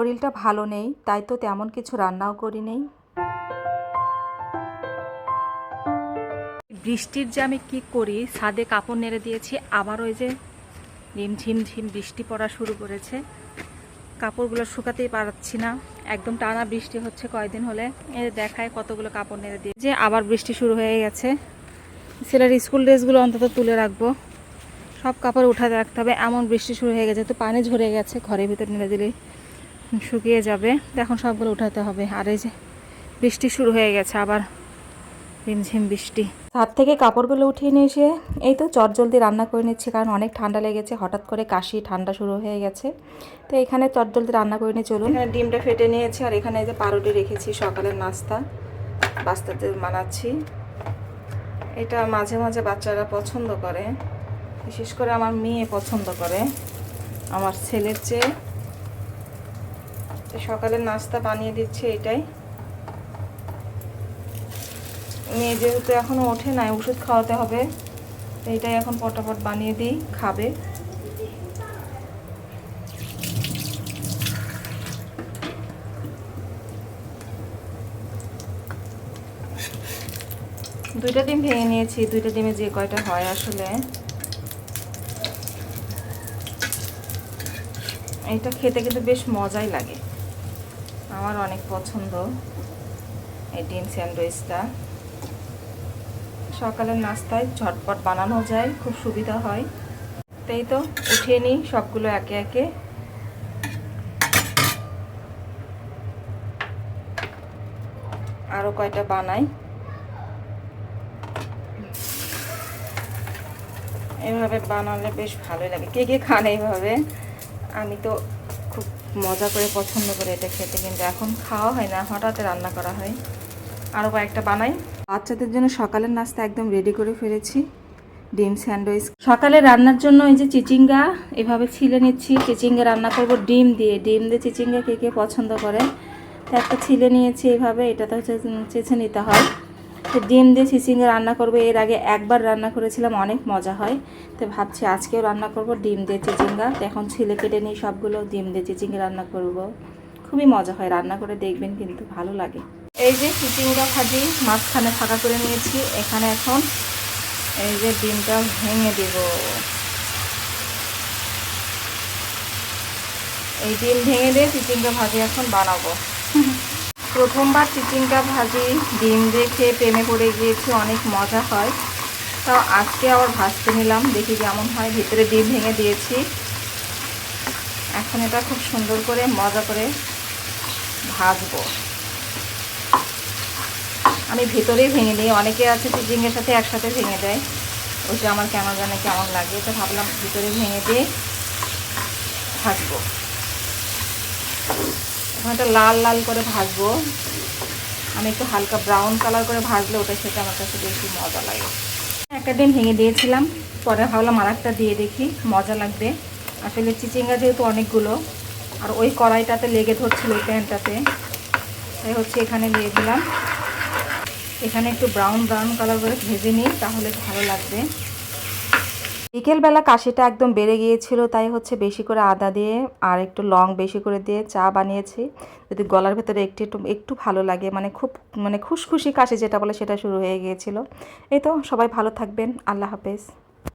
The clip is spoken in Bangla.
শরীরটা ভালো নেই, তাই তো তেমন কিছু রান্নাও করি নেই। বৃষ্টির যে আমি কী করি, ছাদে কাপড় নেড়ে দিয়েছি, আবার ওই যে ঝিম ঝিম বৃষ্টি পড়া শুরু করেছে। কাপড়গুলো শুকাতেই পারছি না, একদম টানা বৃষ্টি হচ্ছে কয়দিন হলে। এ দেখায় কতগুলো কাপড় নেড়ে দিয়ে যে আবার বৃষ্টি শুরু হয়ে গেছে। ছেলের স্কুল ড্রেসগুলো অন্তত তুলে রাখব। সব কাপড় উঠাতে রাখতে হবে, এমন বৃষ্টি শুরু হয়ে গেছে, তো পানি ঝরে গেছে ঘরের ভিতরে নেড়ে দিলেই। শুকিয়ে যাবে। এখন সবগুলো উঠাতে হবে। আর এই যে বৃষ্টি শুরু হয়ে গেছে, আবার ঝিমঝিম বৃষ্টি। ছাদ থেকে কাপড়গুলো উঠিয়ে নিয়ে এসে এই তো চট জলদি রান্না করে নিচ্ছি, কারণ অনেক ঠান্ডা লেগেছে। হঠাৎ করে কাশি, ঠান্ডা শুরু হয়ে গেছে। তো এখানে চট জলদি রান্না করে নিয়ে চলুন। এখানে ডিমটা ফেটে নিয়েছি, আর এখানে এই যে পাউরুটি রেখেছি, সকালের নাস্তা। বাস্তাতে বানাচ্ছি। এটা মাঝে মাঝে বাচ্চারা পছন্দ করে। বিশেষ করে আমার মেয়ে পছন্দ করে। আমার ছেলের চেয়ে তো সকালের নাস্তা বানিয়ে দিচ্ছে এটাই। মেয়ে যেহেতু এখনও ওঠে নাই, ওষুধ খাওয়াতে হবে তো এটাই এখন পটাপট বানিয়ে দিই, খাবে। দুইটা ডিম ভেঙে নিয়েছি, দুইটা ডিমে যে কয়টা হয় আসলে। এটা খেতে কিন্তু বেশ মজাই লাগে। আমার অনেক পছন্দ এই ডিম স্যান্ডউইচটা। সকালের নাস্তায় ঝটপট বানানো যায়, খুব সুবিধা হয়। তাই তো, উঠিয়ে নিই সবগুলো একে একে। আরও কয়টা বানাই। এভাবে বানালে বেশ ভালোই লাগে। কে কে খান এইভাবে? আমি তো খুব মজা করে পছন্দ করে এটা খেতে, কিন্তু এখন খাওয়া হয় না, হঠাৎ রান্না করা হয়। আরও কয়েকটা বানাই। বাচ্চাদের জন্য সকালের নাস্তা একদম রেডি করে ফেলেছি। ডিম স্যান্ডউইচ। সকালে রান্নার জন্য এই যে চিচিঙ্গা, এভাবে ছিলে নিচ্ছি। চিচিঙ্গা রান্না করব ডিম দিয়ে। ডিম দিয়ে চিচিঙ্গা কে কে পছন্দ করে? তো একটা ছিলে নিয়েছি এভাবে, এটা তো চেঁচে নিতে হয়। ডিম দিয়ে চিচিঙ্গা রান্না করব, এর আগে একবার রান্না করেছিলাম, অনেক মজা হয়। তো ভাবছি আজকেও রান্না করব ডিম দিয়ে চিচিঙ্গা। এখন ছিলে কেটে নিই সবগুলো ডিম দিয়ে চিচিঙ্গা রান্না করব। খুবই মজা হয়, রান্না করে দেখবেন কিন্তু ভালো লাগে। এই যে চিচিঙ্গা ভাজি মাঝখানে ফাঁকা করে নিয়েছি, এখানে এখন এই যে ডিমটা ভেঙে দেব। এই ডিম ভেঙে দিয়ে চিচিঙ্গা ভাজি এখন বানাবো। প্রথমবার চিচিঙ্গা ভাজি ডিম দিয়ে খেয়ে প্রেমে পড়ে গিয়েছি, অনেক মজা হয়। তাও আজকে আবার ভাজতে নিলাম, দেখি কেমন হয়। ভিতরে ডিম ভেঙে দিয়েছি। এখন এটা খুব সুন্দর করে মজা করে ভাজবো। আমি ভেতরেই ভেঙে নিই, অনেকে আছে চিচিংয়ের সাথে একসাথে ভেঙে দেয়। ওইটা আমার কেন জানে কেমন লাগে, তো ভাবলাম ভিতরে ভেঙে দিয়ে ভাজবো। এখন একটা লাল লাল করে ভাজবো। আমি একটু হালকা ব্রাউন কালার করে ভাজলে ওটা সেটা আমার কাছে বেশি মজা লাগে। একটা ডিম ভেঙে দিয়েছিলাম, পরে ভাবলাম আর একটা দিয়ে দেখি, মজা লাগবে। আসলে চিচিঙ্গা যেহেতু অনেকগুলো, আর ওই কড়াইটাতে লেগে ধরছিল ওই প্যানটাতে, তাই হচ্ছে এখানে দিয়ে দিলাম। এখানে একটু ব্রাউন ব্রাউন কালার করে ভেজে নিই, তাহলে ভালো লাগবে। বিকেলবেলা কাশিটা একদম বেড়ে গিয়েছিল, তাই হচ্ছে বেশি করে আদা দিয়ে আর একটু লং বেশি করে দিয়ে চা বানিয়েছি। যদি গলার ভেতরে একটু একটু একটু ভালো লাগে মানে খুব মানে খুশখুশি কাশি যেটা বলে সেটা শুরু হয়ে গিয়েছিল। এই তো, সবাই ভালো থাকবেন, আল্লাহ হাফেজ।